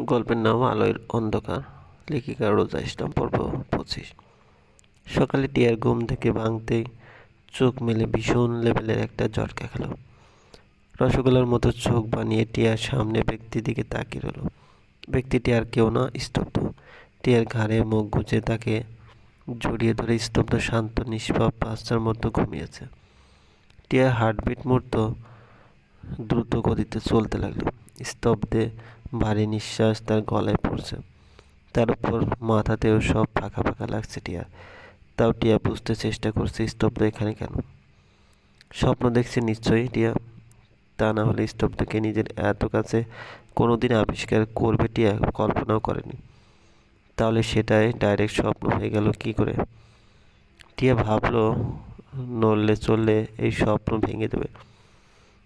গল্পের নাম আলোয় অন্ধকার। লেখিকা রোজা ইসলাম, পর্ব পঁচিশ। সকালে টিয়ার ঘুম থেকে ভাঙতে চোখ মেলে ভীষণ লেভেলের একটা ঝটকা খেল। রসগোল্লার মতো চোখ বানিয়ে টিয়ার সামনে ব্যক্তির দিকে তাকিয়ে রইল। ব্যক্তিটি আর কেউ না, স্তব্ধ। টিয়ার ঘাড়ে মুখ গুজে তাকে জড়িয়ে ধরে স্তব্ধ, শান্ত, নিষ্পাপ বাচ্চার মতো ঘুমিয়েছে। টিয়ার হার্টবিট মুহূর্ত দ্রুত গতিতে চলতে লাগল। স্তব্ধে ভারী নিঃশ্বাস তার গলায় পড়ছে। তার উপর মাথাতেও সব ফাঁকা ফাঁকা লাগছে টিয়া। তাও টিয়া বুঝতে চেষ্টা করছে, স্তব্ধ এখানে কেন? স্বপ্ন দেখছে নিশ্চয়ই টিয়া। তা না হলে স্তব্ধকে নিজের এত কাছে কোনোদিন আবিষ্কার করবে টিয়া, কল্পনাও করেনি। তাহলে সেটাই ডাইরেক্ট স্বপ্ন হয়ে গেল কি করে? টিয়া ভাবলো, নড়লে চললে এই স্বপ্ন ভেঙে দেবে।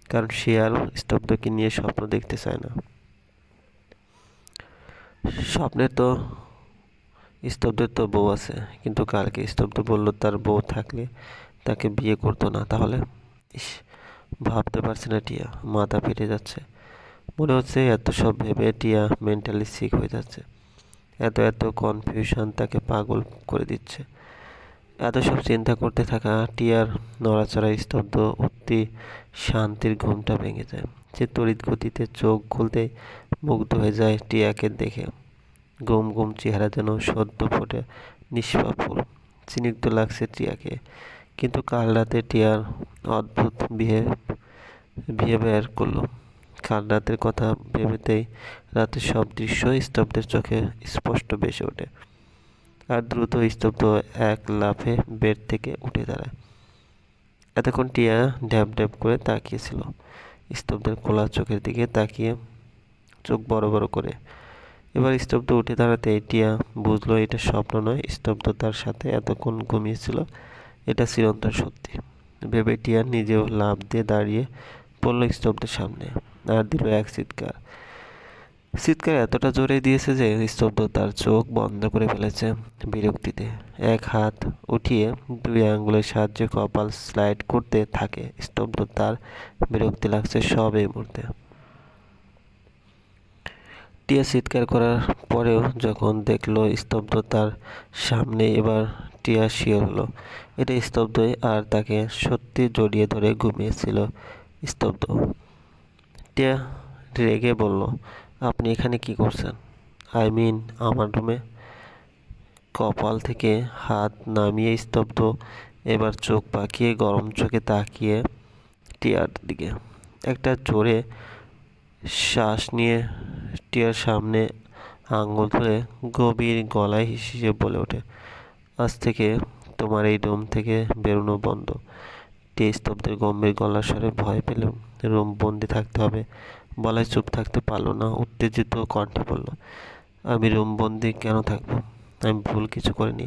কারণ সে আর স্তব্ধকে নিয়ে স্বপ্ন দেখতে চায় না। স্বপ্নের তো স্তব্ধের তো বউ আছে, কিন্তু কালকে স্তব্ধ বলল তার বউ থাকলে তাকে বিয়ে করতো না। তাহলে? ইস, ভাবতে পারছে না টিয়া, মাথা ফেটে যাচ্ছে। মনে হচ্ছে এত সব ভেবে টিয়া মেন্টালি সিক হয়ে যাচ্ছে। এত এত কনফিউশন তাকে পাগল করে দিচ্ছে। এত সব চিন্তা করতে থাকা টিয়ার নড়াচড়া স্তব্ধ অতি শান্তির ঘুমটা ভেঙে যায়। সে তড়িৎ গতিতে চোখ খুলতে মুগ্ধ হয়ে যায় টিয়াকে দেখে। গুম গুম চেহারা যেন সদ্য ফোটে, নিষ্পাপ ফুল লাগছে টিয়াকে। কিন্তু কাল রাতে টিয়ার অদ্ভুত বিহেভ, বিহেভিয়ার করল। কাল রাতের কথা ভেবেতেই রাতের সব দৃশ্য স্তব্ধের চোখে স্পষ্ট বেসে ওঠে আর দ্রুত স্তব্ধ এক লাফে বেড থেকে উঠে দাঁড়ায়। এতক্ষণ টিয়া ড্যাব ড্যাব করে তাকিয়েছিল। স্তব্ধের খোলা চোখের দিকে তাকিয়ে চোখ বড় বড় করে। এবার স্তব্ধ উঠে দাঁড়াতে এটিয়া বুঝলো, এটা স্বপ্ন নয় স্তব্ধ তার সাথে এতক্ষণ ঘুমিয়েছিল, এটা চিরন্তন সত্যি। ভেবে টিয়া নিজেও লাভ দিয়ে দাঁড়িয়ে পড়ল স্তব্ধের সামনে, আর দিল এক চিৎকার। চিৎকার এতটা জোরে দিয়েছে যে স্তব্ধ তার চোখ বন্ধ করে ফেলেছে বিরক্তিতে। এক হাত উঠিয়ে দুই আঙ্গুলের সাহায্যে কপাল স্লাইড করতে থাকে। স্তব্ধ তার বিরক্তি লাগছে সব এই মুহূর্তে। টিয়া চিৎকার করার পরেও যখন দেখল স্তব্ধ তার সামনে, এবার টিয়া শিওর হলো। এটা স্তব্ধই আর তাকে সত্যি জড়িয়ে ধরে ঘুমিয়েছিল স্তব্ধ। টিয়া রেগে বলল আপনি এখানে কি করছেন? আই মিন আমার রুমে কপাল থেকে হাত নামিয়ে স্তব্ধ, এবার চোখ পাকিয়ে, গরম চোখে তাকিয়ে টিয়ার দিকে। একটা জোরে শ্বাস নিয়ে টিয়ার সামনে আঙ্গুল ধরে গভীর গলায় হিসিয়ে বলে ওঠে, আজ থেকে তোমার এই রুম থেকে বেরোনো বন্ধ। টিয়া স্তব্ধের গম্ভীর গলার স্বরে ভয় পেল রুম বন্দি থাকতে হবে। বলায় চুপ থাকতে পারল না, উত্তেজিত কণ্ঠে বলল, আমি রুম বন্দি কেন থাকব? আমি ভুল কিছু করিনি।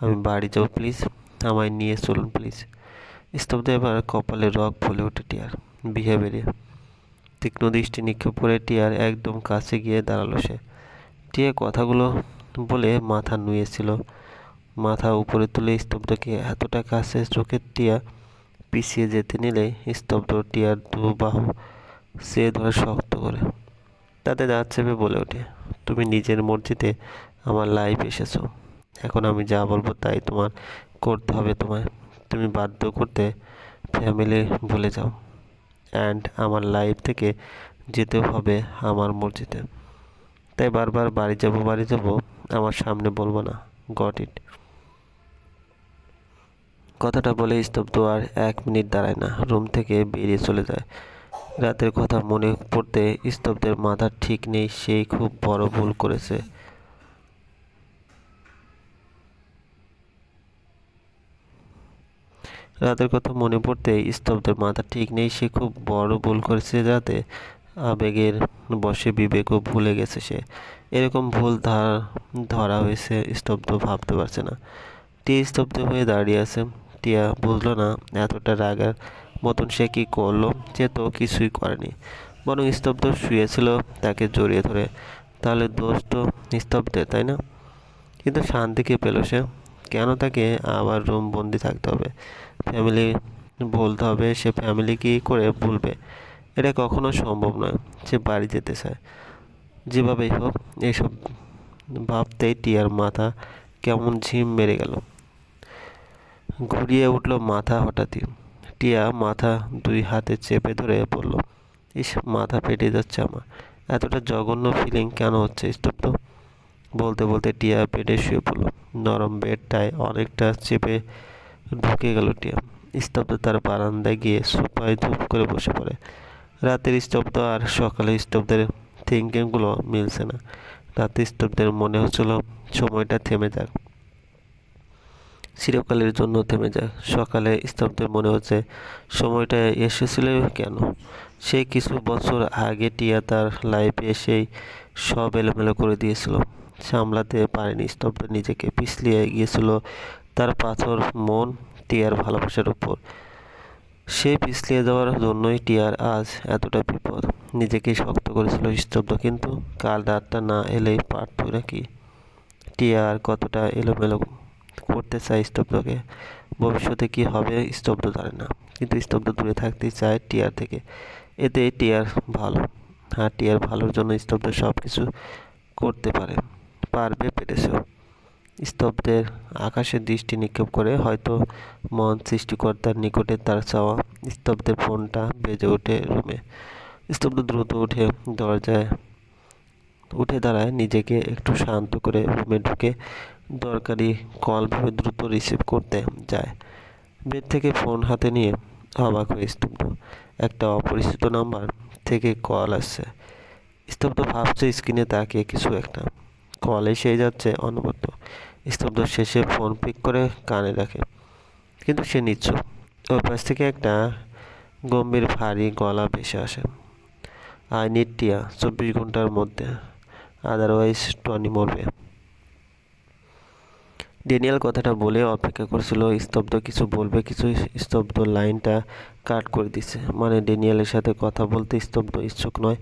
আমি বাড়ি যাব প্লিজ আমায় নিয়ে চলুন প্লিজ স্তব্ধ এবার কপালে রক ফুলে ওঠে টিয়ার। বিহে বেরিয়ে তীক্ষ্ণ দৃষ্টি নিক্ষেপ করে টিয়ার একদম কাছে গিয়ে দাঁড়াল সে। টিয়া কথাগুলো বলে মাথা নুয়েছিল। মাথা উপরে তুলে স্তব্ধকে এতটা কাছে চোখের টিয়া পিছিয়ে যেতে নিলে স্তব্ধ টিয়ার দু বাহু সে ধরে শক্ত করে। তাতে দাঁত চেপে বলে ওঠে, তুমি নিজের মর্জিতে আমার লাইফ এসেছ। এখন আমি যা বলব তাই তোমার করতে হবে তোমায়। তুমি বাধ্য করতে ফ্যামিলি ভুলে যাও। অ্যান্ড আমার লাইফ থেকে যেতে হবে আমার মর্জিতে। তাই বারবার বাড়ি যাব বাড়ি যাব, আমার সামনে বলব না গট ইট কথাটা বলে স্তব্ধ আর এক মিনিট দাঁড়ায় না, রুম থেকে বেরিয়ে চলে যায়। রাতের কথা মনে পড়তে স্তব্ধের মাথা ঠিক নেই সেই খুব বড় ভুল করেছে। রাতের কথা মনে পড়তে স্তব্ধের মাথা ঠিক নেই, সে খুব বড় ভুল করেছে। যাতে আবেগের বসে বিবেকও ভুলে গেছে সে। এরকম ভুল ধরা হয়েছে, স্তব্ধ ভাবতে পারছে না। টিয়া স্তব্ধ হয়ে দাঁড়িয়ে আছে। টিয়া বুঝলো না, এতটা রাগার মতন সে কি করল, সে তো কিছুই করেনি। বরং স্তব্ধ শুয়েছিল তাকে জড়িয়ে ধরে। তাহলে দোষ তো স্তব্ধের তাই না? কিন্তু শান্তিকে পেল সে? কেন তাকে আবার রুম বন্দি থাকতে হবে? ফ্যামিলি বলতে হবে, সে ফ্যামিলি কী করে ভুলবে? এটা কখনো সম্ভব নয়, সে বাড়ি যেতে চায়। যেভাবেই হোক এইসব ভাবতেই টিয়ার মাথা কেমন ঝিম মেরে গেল। ঘুরিয়ে উঠল মাথা হঠাৎই। টিয়া মাথা দুই হাতে চেপে ধরে বলল, ইস, মাথা ফেটে যাচ্ছে আমার। এতটা জঘন্য ফিলিং কেন হচ্ছে, স্তব্ধ? বলতে বলতে টিয়া বেডে শুয়ে পড়ল। নরম বেডটায় অনেকটা চেপে ঢুকে গেল টিয়া। স্তব্ধ তার বারান্দায় গিয়ে সোফায় ধূপ করে বসে পড়ে। রাতের স্তব্ধ আর সকালে স্তব্ধের থিঙ্কিংগুলো মিলছে না। রাতে স্তব্ধের মনে হচ্ছিল, সময়টা থেমে যাক। চিরকালের জন্য থেমে যায়। সকালে স্তব্ধের মনে হচ্ছে, সময়টা এসেছিল কেন? সে কিছু বছর আগে টিয়া তার লাইফে এসেই সব এলোমেলো করে দিয়েছিল। সামলাতে পারেনি, স্তব্ধ নিজেকে পিছলিয়ে গিয়েছিল তার পাথর মন টিয়ার ভালোবাসার উপর। সে পিছলিয়ে যাওয়ার জন্যই টিয়ার আজ এতটা বিপদ। নিজেকে শক্ত করেছিল স্তব্ধ, কিন্তু কাল রাতটা না এলেই পারত নাকি? টিয়া আর কতটা এলোমেলো করতে চায় স্তব্ধকে, ভবিষ্যতে কি হবে স্তব্ধ জানে না। কিন্তু স্তব্ধ দূরে থাকতে চায় টিয়ার থেকে। এতে টিয়ার ভালো। হ্যাঁ টিয়ার ভালোর জন্য স্তব্ধ সব কিছু করতে পারে। পারবে পেরেছেও। স্তব্ধের আকাশের দৃষ্টি নিক্ষেপ করে হয়তো মন সৃষ্টিকর্তার নিকটে তার চাওয়া স্তব্ধের ফোনটা বেজে ওঠে রুমে। স্তব্ধ দ্রুত উঠে দরজায়, উঠে দাঁড়ায়। নিজেকে একটু শান্ত করে রুমে ঢুকে দরকারি কল ভেবে দ্রুত রিসিভ করতে যায়। বেড থেকে ফোন হাতে নিয়ে অবাক হয়ে স্তব্ধ। একটা অপরিচিত নাম্বার থেকে কল আসছে। স্তব্ধ ভাবছে স্ক্রিনে তাকিয়ে কিছু একটা। কল এসে যাচ্ছে অনবদ্য। স্তব্ধ শেষে ফোন পিক করে কানে রাখে কিন্তু সে নিচ্ছ ওর পাশ থেকে একটা গম্ভীর ভারী গলা ভেসে আসে। আই নিড টিয়া চব্বিশ ঘণ্টার মধ্যে। আদারওয়াইজ টনি মরবে। ডেনিয়াল কথাটা বলে অপেক্ষা করছিল, স্তব্ধ কিছু বলবে, কিছু স্তব্ধ লাইনটা কাট করে দিছে মানে ডেনিয়ালের সাথে কথা বলতে স্তব্ধ ইচ্ছুক নয়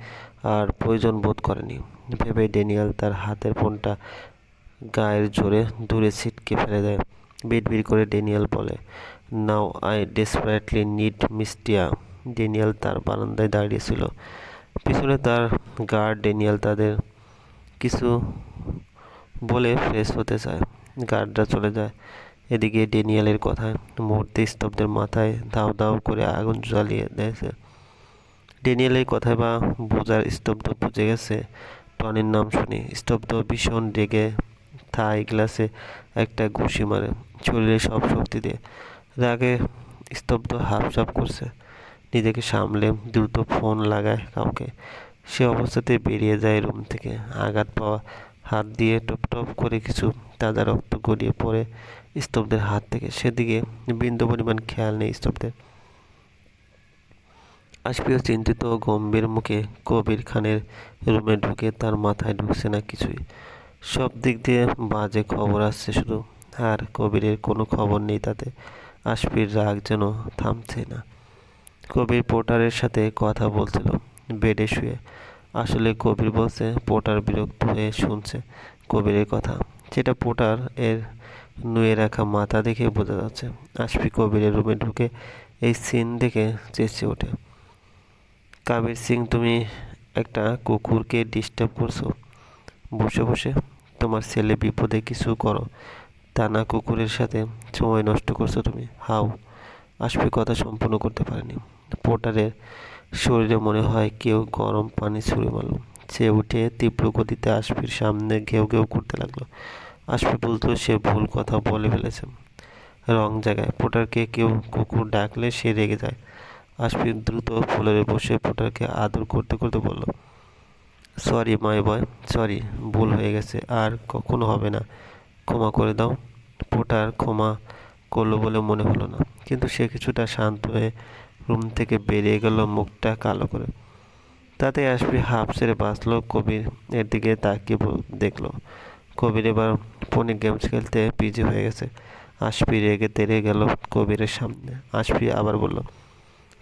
আর প্রয়োজন বোধ করেনি। ভেবে ডেনিয়াল তার হাতের ফোনটা গায়ের জোরে দূরে ছিটকে ফেলে দেয়। বিড়বিড় করে ডেনিয়াল বলে, নাও, আই ডেসপারেটলি নিড মিস্টিয়া। ডেনিয়াল তার বারান্দায় দাঁড়িয়েছিল পিছনে তার গার্ড ডেনিয়াল তাদের কিছু বলে ফ্রেশ হতে চায়। গার্ডরা চলে যায়। এদিকে ডেনিয়ালের কথায় মুহূর্তে স্তব্ধের মাথায় দাও দাও করে আগুন জ্বালিয়ে দিয়েছে। ডেনিয়ালের কথায় বা বোঝার স্তব্ধ বুঝে গেছে। টনির নাম শুনি স্তব্ধ ভীষণ রেগে থাই গ্লাসে একটা ঘুষি মারে, শরীরে সব শক্তি দিয়ে। রাগে স্তব্ধ হাফসাপ করছে। নিজেকে সামলে দ্রুত ফোন লাগায় কাউকে। সে অবস্থাতে বেরিয়ে যায় রুম থেকে। আঘাত পাওয়া হাত দিয়ে টপ টপ করে কিছু তাজা রক্ত গড়িয়ে পড়ে স্তব্ধের হাত থেকে। সেদিকে বিন্দু পরিমাণ খেয়াল নেই স্তব্ধের। আশপিও চিন্তিত ও গম্ভীর মুখে কবির খানের রুমে ঢুকে তার মাথায় ঢুকছে না কিছুই। সব দিক দিয়ে বাজে খবর আসছে শুধু, আর কবিরের কোনো খবর নেই তাতে। আশপির রাগ যেন থামছে না। কবির পোর্টারের সাথে কথা বলছিল, বেডে শুয়ে। আসলে কবির বলছে পোটার বিরক্ত হয়ে শুনছে কবিরের কথা। যেটা পোটার এর নুয়ে রাখা মাথা দেখে বোঝা যাচ্ছে। আশফি কবিরের রুমে ঢুকে এই সিন দেখে চেঁচে ওঠে। কাবির সিং, তুমি একটা কুকুরকে ডিস্টার্ব করছ। বসে বসে, তোমার ছেলে বিপদে কিছু করো। তা না, কুকুরের সাথে সময় নষ্ট করছ তুমি। হাও, আশফি কথা সম্পূর্ণ করতে পারেনি। পোর্টারের শরীরে মনে হয় কেউ গরম পানি ছুঁড়ে মারল। সে উঠে তীব্র গতিতে আশফির সামনে ঘেউ ঘেউ করতে লাগল। আশফি বুঝলো সে ভুল কথা বলে ফেলেছে। রং জায়গায়। পোটারকে কেউ কুকুর ডাকলে সে রেগে যায়। আশফি দ্রুত ফ্লোরে বসে পোটারকে আদর করতে করতে বলল, সরি, মাই বয়, সরি, ভুল হয়ে গেছে। আর কখনো হবে না। ক্ষমা করে দাও। পোটার ক্ষমা করল বলে মনে হলো না। কিন্তু সে কিছুটা শান্ত হয়ে রুম থেকে বেরিয়ে গেল মুখটা কালো করে। তাতে আসবি হাফ ছেড়ে বাঁচলো, কবির এর দিকে তাকিয়ে দেখল। কবির এবার ফোনে গেমস খেলতে বিজি হয়ে গেছে। আশফি রেগে তেরে গেল কবিরের সামনে। আশফি আবার বলল,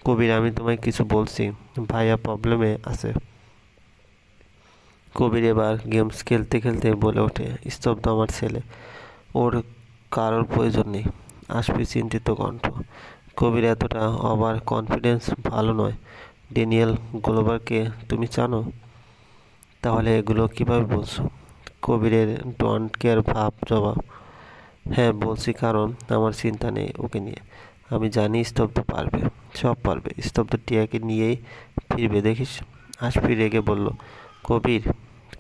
কবির, আমি তোমায় কিছু বলছি। ভাইয়া প্রবলেমে আছে। কবির এবার গেমস খেলতে খেলতে বলে ওঠে, স্তব্ধ আমার ছেলে। ওর কারোর প্রয়োজন নেই। আসবি চিন্তিত কণ্ঠ। কবির এতটা ওভার কনফিডেন্স ভালো নয়। ড্যানিয়েল গ্লোবারকে তুমি জানো? তাহলে এগুলো কীভাবে বলছো? কবিরের ডোন্ট কেয়ার ভাব জবাব। হ্যাঁ বলছি কারণ আমার চিন্তা নেই ওকে নিয়ে। আমি জানি স্তব্ধ পারবে, সব পারবে। স্তব্ধ টিয়াকে নিয়েই ফিরবে, দেখিস? আশফি রেগে বলল, কবির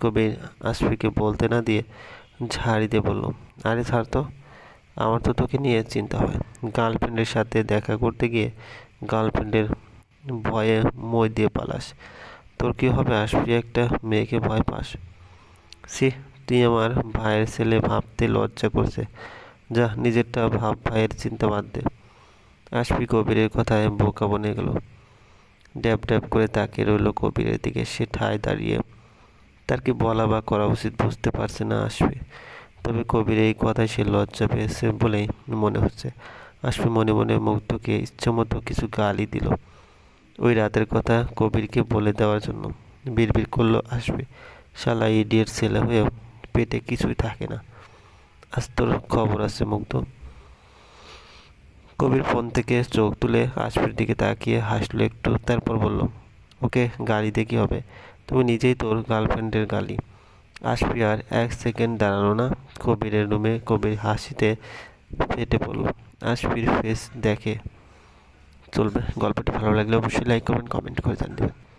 কবির আশফিকে বলতে না দিয়ে ঝাড়ি দিয়ে বলল, আরে ছাড় তো। আমার তো তোকে নিয়ে চিন্তা হয়। গার্লফ্রেন্ডের সাথে দেখা করতে গিয়ে গার্লফ্রেন্ডের ভয়ে মই দিয়ে পালাস। তোর কী হবে? আসবি একটা মেয়েকে ভয় পাস। সি তুই আমার ভাইয়ের ছেলে ভাবতে লজ্জা করছে। যা, নিজেরটা ভাব, ভাইয়ের চিন্তা বাদ দে। আসবি কবিরের কথায় বোকা বনে গেল। ড্যাব ড্যাব করে তাকিয়ে রইল কবিরের দিকে। সে ঠায় দাঁড়িয়ে। তার কি বলা বা করা উচিত বুঝতে পারছে না আসবে। তবে কবির এই কথায় সে লজ্জা পেয়েছে বলেই মনে হচ্ছে। আসবে মনে মনে মুগ্ধকে ইচ্ছামতো কিছু গালি দিল। ওই রাতের কথা কবিরকে বলে দেওয়ার জন্য বিড়বিড় করল আসবে শালা ইডিয়ের ছেলে হয়েও পেটে কিছুই থাকে না। আজ তোর খবর আছে মুগ্ধ। কবির ফোন থেকে চোখ তুলে আসফির দিকে তাকিয়ে হাসলো একটু, তারপর বলল, ওকে গালি দিয়ে কী হবে? তুমি নিজেই তোর গার্লফ্রেন্ডের গালি। আসফি আর এক সেকেন্ড দাঁড়াল না। কবিরের রুমে কবির হাসিতে ফেটে পড়ল। আসবির ফেস দেখে চলবে। গল্পটি ভালো লাগলে অবশ্যই লাইক করবেন কমেন্ট করে দেবেন।